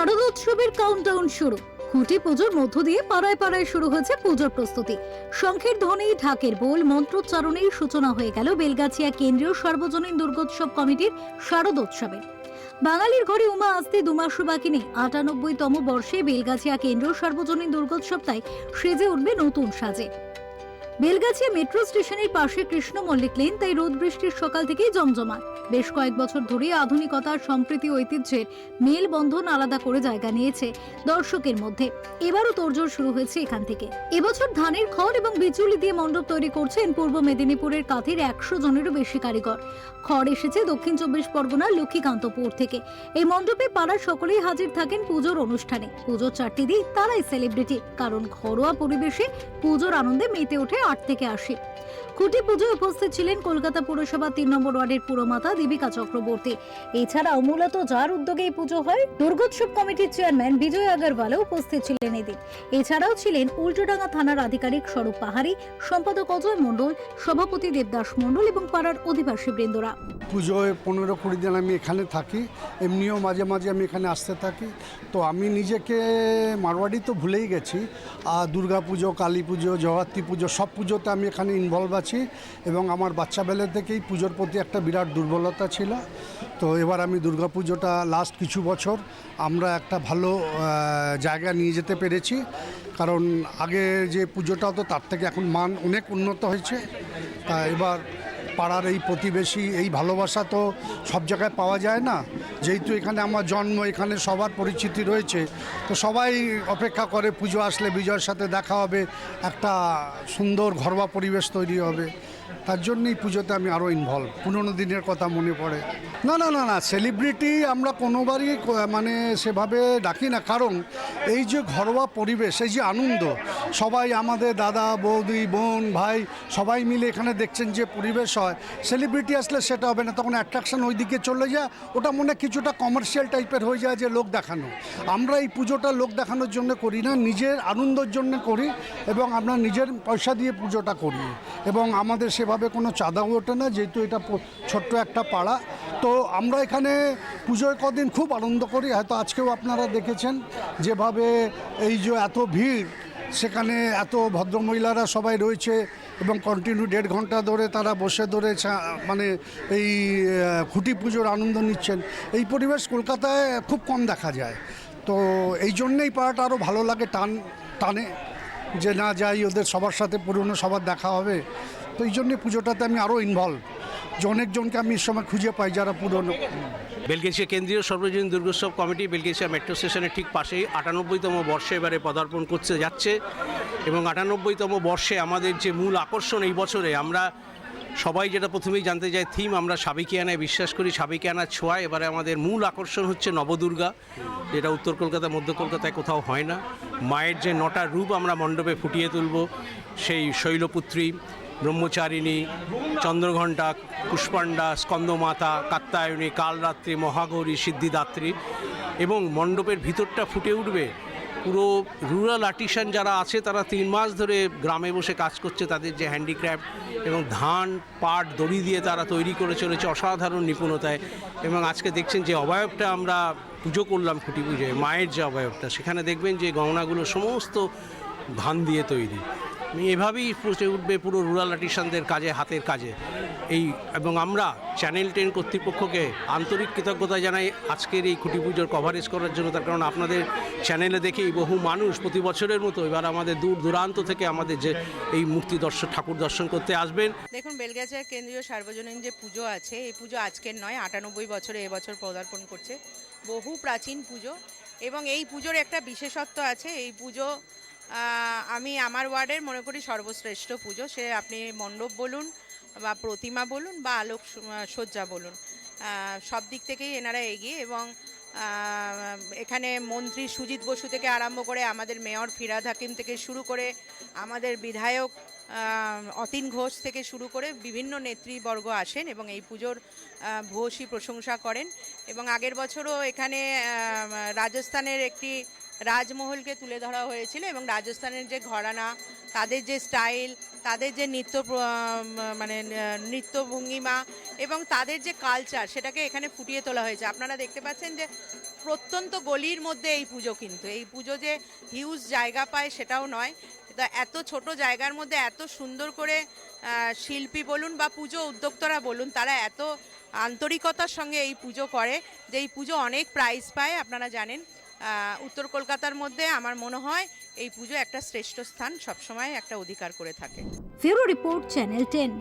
শারদোৎসবের countdown শুরু। খুঁটি পুজোর মধ্য দিয়ে পাড়ায় পাড়ায় শুরু হয়েছে পুজোর প্রস্তুতি। শঙ্খের ধ্বনি, ঢাকের বোল মন্ত্রোচ্চারণেই সূচনা হয়ে গেল বেলগাছিয়া কেন্দ্রীয় সর্বজনীন দুর্গোৎসব কমিটির শারদোৎসবের বাঙালির ঘরে উমা আসতে দুমাসও বাকি নেই। আটানব্বইতম বর্ষে বেলগাছিয়া কেন্দ্রীয় সর্বজনীন দুর্গোৎসব তাই সেজে উঠবে নতুন সাজে। বেলগাছিয়া মেট্রো স্টেশনের পাশে কৃষ্ণ মল্লিক লেন তাই রোদ বৃষ্টির সকাল থেকেই জমজমাট। বেশ কয়েক বছর ধরে আধুনিকতার সম্প্রীতি ঐতিহ্যের মেলবন্ধন আলাদা করে জায়গা নিয়েছে দর্শকের মধ্যে। এবারও তোড়জোড় শুরু হয়েছে এখান থেকে। এবছর ধানের খড় এবং বিচুলি দিয়ে মণ্ডপ তৈরি করছেন পূর্ব মেদিনীপুরের কাঁথির একশো জনেরও বেশি কারিগর। খড় এসেছে দক্ষিণ চব্বিশ পরগনার লক্ষ্মীকান্তপুর থেকে। এই মণ্ডপে পাড়ার সকলেই হাজির থাকেন পুজোর অনুষ্ঠানে। পুজোর চারটি দিক তারাই সেলিব্রিটি কারণ ঘরোয়া পরিবেশে পুজোর আনন্দে মেতে ওঠে আট থেকে আশি। খুঁটি পুজোয় উপস্থিত ছিলেন কলকাতা পুরসভা তিন নম্বর ওয়ার্ডের পুরমাতা দীপিকা চক্রবর্তী। এছাড়াও মূলত যার উদ্যোগে এই পুজো হয়, দুর্গোৎসব কমিটির চেয়ারম্যান বিজয় আগরওয়ালও উপস্থিত ছিলেন এদিন। এছাড়াও ছিলেন উল্টোডাঙ্গা থানার আধিকারিক স্বরূপ পাহাড়ি, সম্পাদক অজয় মণ্ডল, সভাপতি দেবদাস মণ্ডল এবং পাড়ার অধিবাসী বৃন্দরা। পুজোয় পনেরো কুড়ি দিন আমি এখানে থাকি, এমনিও মাঝে মাঝে আমি এখানে আসতে থাকি। তো আমি নিজেকে মারওয়াড়ি তো ভুলেই গেছি, আর দুর্গা পুজো কালী পুজো জগত্রী পুজো সব পুজোতে আমি এখানে ইনভলভ আছি এবং আমার বাচ্চা বাচ্চাবেলা থেকেই পুজোর প্রতি একটা বিরাট দুর্বলতা ছিল। তো এবার আমি দুর্গাপুজোটা লাস্ট কিছু বছর আমরা একটা ভালো জায়গা নিয়ে যেতে পেরেছি। কারণ আগে যে পুজোটা হতো তার থেকে এখন মান অনেক উন্নত হয়েছে। তা এবার পাড়ার এই প্রতিবেশী, এই ভালোবাসা তো সব জায়গায় পাওয়া যায় না। যেহেতু এখানে আমার জন্ম, এখানে সবার পরিচিতি রয়েছে, তো সবাই অপেক্ষা করে পুজো আসলে বিজয়ের সাথে দেখা হবে, একটা সুন্দর ঘরোয়া পরিবেশ তৈরি হবে। তার জন্যই পুজোতে আমি আরও ইনভলভ পুরনো দিনের কথা মনে পড়ে। না না না না সেলিব্রিটি আমরা কোনোবারই মানে সেভাবে ডাকি না। কারণ এই যে ঘরোয়া পরিবেশ, এই যে আনন্দ, সবাই আমাদের দাদা, বৌদি, বোন, ভাই, সবাই মিলে এখানে দেখছেন যে পরিবেশ হয়। সেলিব্রিটি আসলে সেটা হবে না, তখন অ্যাট্রাকশন ওই দিকে চলে যায়। ওটা মনে কিছুটা কমার্শিয়াল টাইপের হয়ে যায় যে লোক দেখানো। আমরা এই পুজোটা লোক দেখানোর জন্য করি না, নিজের আনন্দের জন্য করি এবং আমরা নিজের পয়সা দিয়ে পুজোটা করি। এবং আমাদের সেভাবে কোনো চাঁদাও ওঠে না, যেহেতু এটা ছোট্ট একটা পাড়া। তো আমরা এখানে পুজোয় কদিন খুব আনন্দ করি, হয়তো আজকেও আপনারা দেখেছেন যেভাবে এই যে এত ভিড়, সেখানে এত ভদ্রমহিলারা সবাই রয়েছে এবং কন্টিনিউ দেড় ঘণ্টা ধরে তারা বসে ধরে মানে এই খুঁটি পুজোর আনন্দ নিচ্ছেন। এই পরিবেশ কলকাতায় খুব কম দেখা যায়। তো এই জন্যেই পাড়াটা আরও ভালো লাগে টান, টানে। যে না যাই, ওদের সবার সাথে পুরনো সবার দেখা হবে। তো এই জন্যে পুজোটাতে আমি আরও ইনভলভ যে অনেকজনকে আমি এই সময় খুঁজে পাই যারা পুরনো। বেলগেশিয়া কেন্দ্রীয় সর্বজনীন দুর্গোৎসব কমিটি বেলগেশিয়া মেট্রো স্টেশনের ঠিক পাশেই আটানব্বইতম বর্ষে এবারে পদার্পণ করতে যাচ্ছে। এবং আটানব্বইতম বর্ষে আমাদের যে মূল আকর্ষণ এই বছরে, আমরা সবাই যেটা প্রথমেই জানতে চাই থিম আমরা সাবিকিয়ানায় বিশ্বাস করি। সাবিকিয়ানার ছোঁয়া, এবারে আমাদের মূল আকর্ষণ হচ্ছে নবদুর্গা, যেটা উত্তর কলকাতা, মধ্য কলকাতায় কোথাও হয় না। মায়ের যে নটা রূপ আমরা মণ্ডপে ফুটিয়ে তুলব, সেই শৈলপুত্রী, ব্রহ্মচারিণী, চন্দ্রঘণ্টা, পুষ্পাণ্ডা, স্কন্দমাতা কাত্তায়নী কালরাত্রি, মহাগৌরী, সিদ্ধিদাত্রী এবং মণ্ডপের ভিতরটা ফুটে উঠবে পুরো রুরাল আর্টিসান যারা আছে, তারা তিন মাস ধরে গ্রামে বসে কাজ করছে তাদের যে হ্যান্ডিক্রাফট এবং ধান, পাট, দড়ি দিয়ে তারা তৈরি করে চলেছে অসাধারণ নিপুণতায়। এবং আজকে দেখছেন যে অবয়বটা আমরা পুজো করলাম খুঁটি পুজোয়, মায়ের যে অবয়বটা, সেখানে দেখবেন যে গহনাগুলো সমস্ত ধান দিয়ে তৈরি। এভাবেই ফুটে উঠবে পুরো রুরাল আর্টিসানদের কাজে, হাতের কাজে। এই এবং আমরা চ্যানেল টেন কর্তৃপক্ষকে আন্তরিক কৃতজ্ঞতা জানাই আজকের এই খুঁটি পুজোর কভারেজ করার জন্য। তার কারণ আপনাদের চ্যানেলে দেখেই বহু মানুষ প্রতি বছরের মতো এবার আমাদের দূর দূরান্ত থেকে আমাদের যে এই মূর্তি দর্শন ঠাকুর দর্শন করতে আসবেন। দেখুন বেলগাছিয়া কেন্দ্রীয় সার্বজনীন যে পুজো আছে, এই পুজো আজকের নয়, আটানব্বই বছরে এবছর পদার্পণ করছে। বহু প্রাচীন পুজো এবং এই পুজোর একটা বিশেষত্ব আছে, এই পুজো আমি আমার ওয়ার্ডের মনে করি সর্বশ্রেষ্ঠ পুজো। সে আপনি মণ্ডপ বলুন বা প্রতিমা বলুন বা আলোক সজ্জা বলুন। সব দিক থেকেই এনারা এগিয়ে এবং এখানে মন্ত্রী সুজিত বসু থেকে আরম্ভ করে আমাদের মেয়র ফিরাদ হাকিম থেকে শুরু করে আমাদের বিধায়ক অতীন ঘোষ থেকে শুরু করে বিভিন্ন নেতৃবর্গ আসেন এবং এই পুজোর ভূয়সী প্রশংসা করেন এবং আগের বছরও এখানে রাজস্থানের একটি রাজমহলকে তুলে ধরা হয়েছিল এবং রাজস্থানের যে ঘরানা, তাদের যে স্টাইল তাদের যে নৃত্য মানে নৃত্য ভঙ্গিমা এবং তাদের যে কালচার সেটাকে এখানে ফুটিয়ে তোলা হয়েছে। আপনারা দেখতে পাচ্ছেন যে প্রত্যন্ত গলির মধ্যে এই পুজো কিন্তু। এই পুজো যে হিউজ জায়গা পায় সেটাও নয়। তা এত ছোট জায়গার মধ্যে এত সুন্দর করে শিল্পী বলুন বা পুজো উদ্যোক্তারা বলুন, তারা এত আন্তরিকতার সঙ্গে এই পুজো করে যে এই পুজো অনেক প্রাইজ পায়। আপনারা জানেন উত্তর কলকাতার মধ্যে আমার মনে হয় এই পুজো একটা শ্রেষ্ঠ স্থান সবসময় একটা অধিকার করে থাকে। Report channel ten.